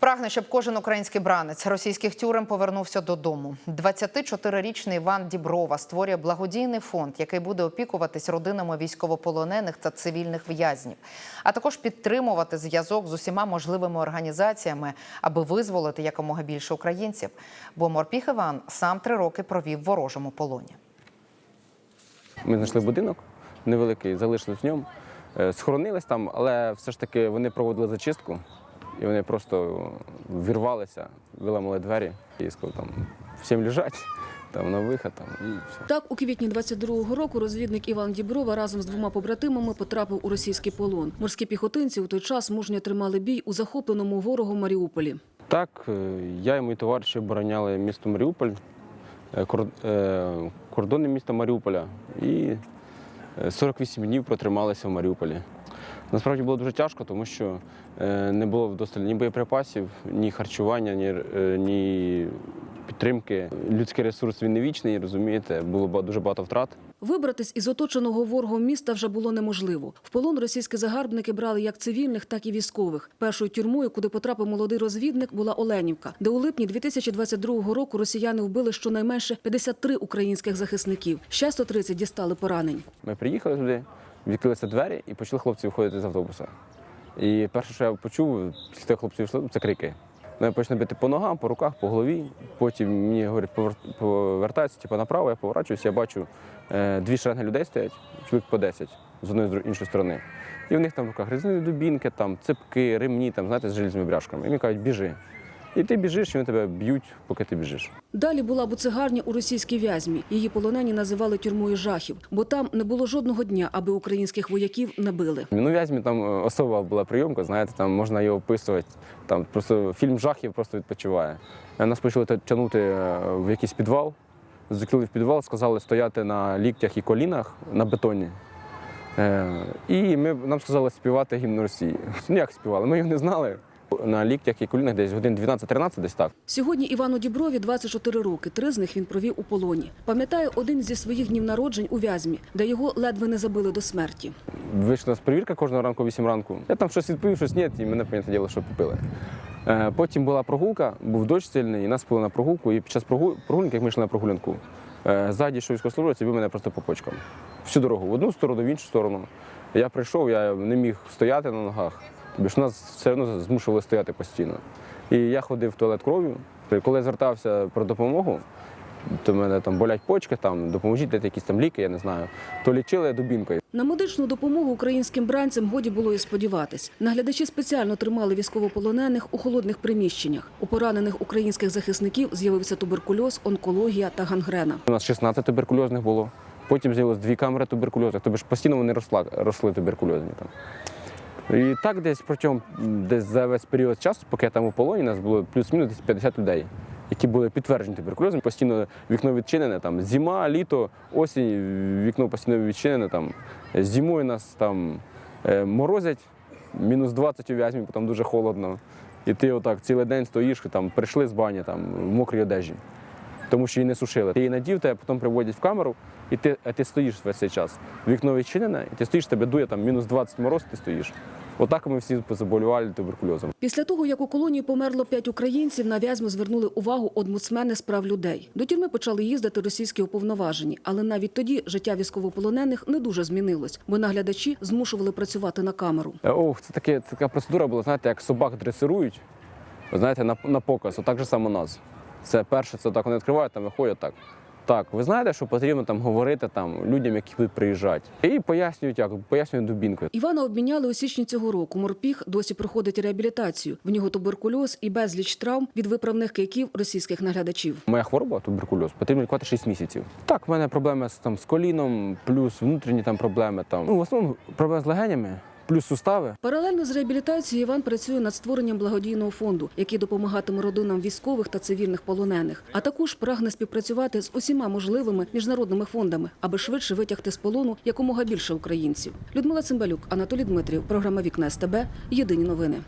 Прагне, щоб кожен український бранець російських тюрем повернувся додому. 24-річний Іван Діброва створює благодійний фонд, який буде опікуватись родинами військовополонених та цивільних в'язнів, а також підтримувати зв'язок з усіма можливими організаціями, аби визволити якомога більше українців. Бо Морпіх Іван сам три роки провів в ворожому полоні. Ми знайшли будинок невеликий, залишились в ньому, е, схоронились там, але все ж таки вони проводили зачистку, і вони просто вірвалися, виламали двері і сказали, там всім лежать, там на вихід, там і все. Так, у квітні 22-го року розвідник Іван Діброва разом з двома побратимами потрапив у російський полон. Морські піхотинці у той час мужньо тримали бій у захопленому ворогом Маріуполі. Так, е, я і мої товариші обороняли місто Маріуполь, е, е, кордони міста Маріуполя, і е, 48 днів протрималися в Маріуполі. Насправді було дуже тяжко, тому що е, не було вдосталь ні боєприпасів, ні харчування, ні, е, ні підтримки. Людський ресурс він не вічний, розумієте, було дуже багато втрат. Вибратись із оточеного ворогом міста вже було неможливо. В полон російські загарбники брали як цивільних, так і військових. Першою тюрмою, куди потрапив молодий розвідник, була Оленівка, де у липні 2022 року росіяни вбили щонайменше 53 українських захисників. Ще 130 дістали поранень. Ми приїхали туди, відкрилися двері і почали хлопці виходити з автобуса. І перше, що я почув, після того хлопці вийшли, це крики. Мене почали бити по ногам, по руках, по голові. Потім мені говорять, повертаються типу, направо, я поворачуюся, я бачу е, дві шеренги людей стоять, чоловік по 10 з одної з іншої сторони. І в них там в руках різні дубінки, там, ципки, ремні, там, знаєте, з желізними бряшками. І мені кажуть, біжи. І ти біжиш, і вони тебе б'ють, поки ти біжиш. Далі була буцегарня у російській в'язьмі. Її полонені називали тюрмою жахів, бо там не було жодного дня, аби українських вояків не били. Ну, в'язьмі там е, особа була прийомка, знаєте, там можна його описувати. Там просто фільм жахів просто відпочиває. Нас почали тягнути е, в якийсь підвал, закрили в підвал, сказали стояти на ліктях і колінах на бетоні. Е, І ми, нам сказали співати гімн Росії. Ну як співали? Ми його не знали. На ліктях і колінах десь годин 12-13, десь так. Сьогодні Івану Діброві 24 роки. Три з них він провів у полоні. Пам'ятає один зі своїх днів народжень у в'язьмі, де його ледве не забили до смерті. Вийшла нас перевірка кожного ранку, 8 ранку. Я там щось відповів, щось ні, і мене, понятне діло, що попили. Е, Потім була прогулка, був дощ сильний, і нас пили на прогулку. І під час прогу- прогулянки, як ми йшли на прогулянку, е, ззаді йшов військовослужбовець бив мене просто по почкам. Всю дорогу, в одну сторону, в іншу сторону. Я прийшов, я не міг стояти на ногах, бо ж нас все одно змушували стояти постійно. І я ходив в туалет кров'ю. Коли я звертався про допомогу, то в мене там болять почки, там допоможіть дати якісь там ліки, я не знаю, то лічили дубінкою. На медичну допомогу українським бранцям годі було і сподіватись. Наглядачі спеціально тримали військовополонених у холодних приміщеннях. У поранених українських захисників з'явився туберкульоз, онкологія та гангрена. У нас 16 туберкульозних було. Потім з'явилось дві камери туберкульозних. Тобто ж постійно вони росла, росли туберкульозні там. І так десь протягом десь за весь період часу, поки я там у полоні, нас було плюс-мінус десь 50 людей, які були підтверджені туберкульозом. Постійно вікно відчинене, там зима, літо, осінь, вікно постійно відчинене. Там. Зимою нас там е, морозять, мінус 20 у в'язьмі, бо там дуже холодно. І ти отак цілий день стоїш, там прийшли з бані там, в мокрій одежі тому що її не сушили. Ти її надів, тебе потім приводять в камеру, і ти, а ти стоїш весь цей час. Вікно відчинене, і ти стоїш, тебе дує там мінус 20 мороз, ти стоїш. Отак ми всі позаболювали туберкульозом. Після того, як у колонії померло п'ять українців, на в'язьму звернули увагу омбудсмени з прав людей. До тюрми почали їздити російські уповноважені, але навіть тоді життя військовополонених не дуже змінилось, бо наглядачі змушували працювати на камеру. Е, Ох, це таке, така процедура була, знаєте, як собак дресирують, ви знаєте, на, на показ, отак же само нас. Це перше, це так вони відкривають, там виходять так. Так, ви знаєте, що потрібно там говорити там людям, які будуть приїжджати. І пояснюють як, пояснюють дубінкою. Івана обміняли у січні цього року. Морпіх досі проходить реабілітацію. В нього туберкульоз і безліч травм від виправних кийків російських наглядачів. Моя хвороба туберкульоз, потрібно лікувати 6 місяців. Так, в мене проблеми з там з коліном, плюс внутрішні там проблеми. Там ну в основному проблеми з легенями, плюс сустави. Паралельно з реабілітацією Іван працює над створенням благодійного фонду, який допомагатиме родинам військових та цивільних полонених. А також прагне співпрацювати з усіма можливими міжнародними фондами, аби швидше витягти з полону якомога більше українців. Людмила Цимбалюк, Анатолій Дмитрів, програма Вікна СТБ. Єдині новини.